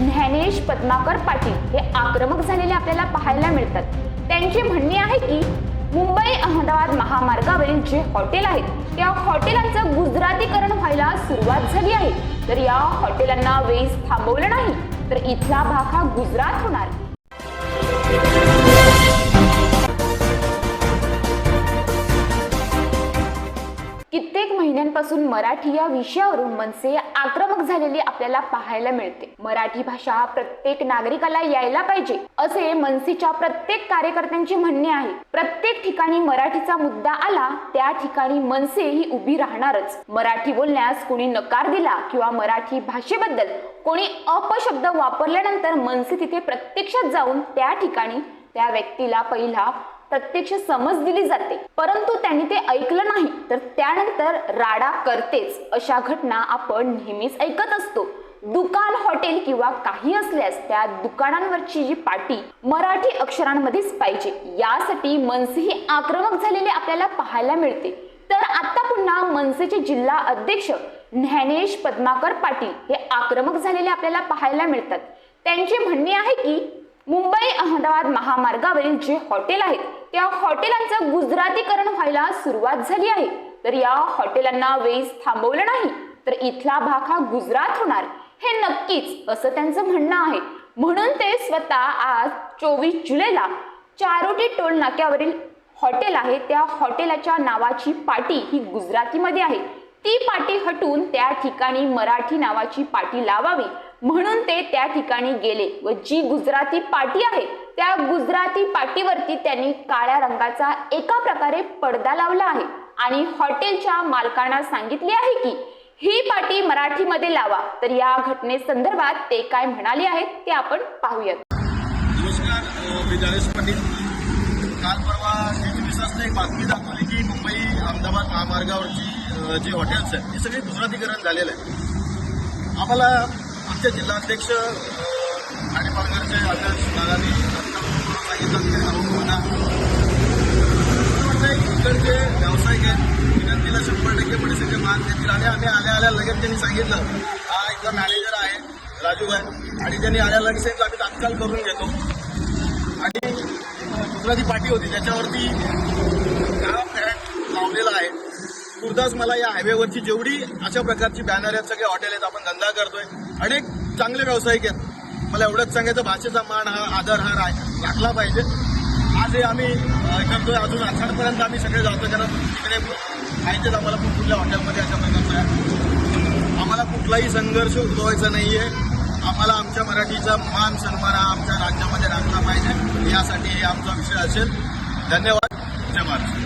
ज्ञानेश पद्माकर पाटील हे आक्रमक झालेले आपल्याला पाहायला मिळतात. त्यांची म्हणणी आहे की मुंबई अहमदाबाद महामार्गावरील जे हॉटेल आहेत त्या हॉटेलांचं गुजरातीकरण व्हायला सुरुवात झाली आहे. तर या हॉटेलांना वेळीच थांबवलं नाही. तर इथला भाग हा गुजरात होणार. कित्येक महिन्यांपासून मराठी या विषयावरून मनसे आक्रमक झालेली आपल्याला पाहायला मिळते. मराठी भाषा प्रत्येक नागरिकाला यायला पाहिजे असे मनसेच्या प्रत्येक कार्यकर्त्यांचे म्हणणे आहे. प्रत्येक ठिकाणी मराठीचा मुद्दा आला त्या ठिकाणी मनसे ही उभी राहणारच. मराठी बोलण्यास कोणी नकार दिला किंवा मराठी भाषेबद्दल कोणी अपशब्द वापरल्यानंतर मनसे तिथे प्रत्यक्षात जाऊन त्या ठिकाणी त्या व्यक्तीला पहिला प्रत्यक्ष समज दिली जाते. परंतु त्यांनी ते ऐकलं नाही तर त्यानंतर राडा करतेच अशा घटना आपण नेहमीच ऐकत असतो. दुकान हॉटेल किंवा काही असल्यास त्या दुकानांवरची जी पाटी मराठी अक्षरांमध्येच पाहिजे. यासाठी मनसे ही आक्रमक झालेले आपल्याला पाहायला मिळते. तर आता पुन्हा मनसेचे जिल्हा अध्यक्ष ज्ञानेश पद्माकर पाटील हे आक्रमक झालेले आपल्याला पाहायला मिळतात. त्यांचे म्हणणे आहे की मुंबई अहमदाबाद महामार्गावरील जे हॉटेल आहेत त्या हॉटेलांचं गुजरातीकरण व्हायला सुरुवात झाली आहे. तर या हॉटेलांना वेज थांबवलं नाही तर इथला भाग हा गुजरात होणार हे नक्कीच असं त्यांचं म्हणणं आहे. म्हणून ते स्वतः आज चोवीस जुलैला चारोटी टोल नाक्यावरील हॉटेल आहे त्या हॉटेलाच्या नावाची पाटी ही गुजरातीमध्ये आहे. ती पाटी हटून त्या ठिकाणी मराठी नावाची पाटी लावावी म्हणून ते त्या ठिकाणी गेले व जी गुजराती पाटी आहे त्या गुजराती पाटीवरती त्यांनी काळ्या रंगाचा एका प्रकारे पडदा लावला आहे. आणि हॉटेलच्या मालकांना सांगितले आहे की ही पाटी मराठीमध्ये लावा. तर या घटने संदर्भात ते काय म्हणाले आहेत ते आपण पाहूयात. नमस्कार मी गणेश पाटील. काल परवा डी एक बातमी दाखवली की मुंबई अहमदाबाद महामार्गावरची अ, जी हॉटेल्स आहेत ती सगळी गुजरातीकरण झालेलं आहे. आम्हाला आमचे जिल्हाध्यक्ष ठाणे पालघरचे आदर्श दादानी सांगितलं की अहो म्हणा मला वाटतं इकडचे व्यावसायिक आहेत. विनंतीला शंभर टक्के परिस्थिती मान देतील. आणि आम्ही आल्या आल्या लगेच त्यांनी सांगितलं हा इथला मॅनेजर आहे राजूभाई आणि त्यांनी आल्या लगेच सांगितलं आम्ही तात्काळ करून घेतो. आणि गुजराती पार्टी होती त्याच्यावरती गाव फॅट लावलेला आहे. तुर्तास मला या हायवेवरची जेवढी अशा प्रकारची बॅनर आहेत सगळे हॉटेल आहेत आपण धंदा करतोय. अनेक चांगले व्यावसायिक आहेत. मला एवढंच सांगायचं भाषेचा मान हा आदर हा राखला पाहिजे. आज हे आम्ही करतोय अजून आषाढपर्यंत आम्ही सगळे जातो कारण तिकडे माहितीच आम्हाला पण कुठल्या हॉटेलमध्ये अशा प्रकारचं आहे. आम्हाला कुठलाही संघर्ष उद्भवायचा नाही आहे आम्हाला आमच्या मराठीचा मान सन्मान हा आमच्या राज्यामध्ये राखला पाहिजे. यासाठी हे आमचा विषय असेल. धन्यवाद. जय महाराष्ट्र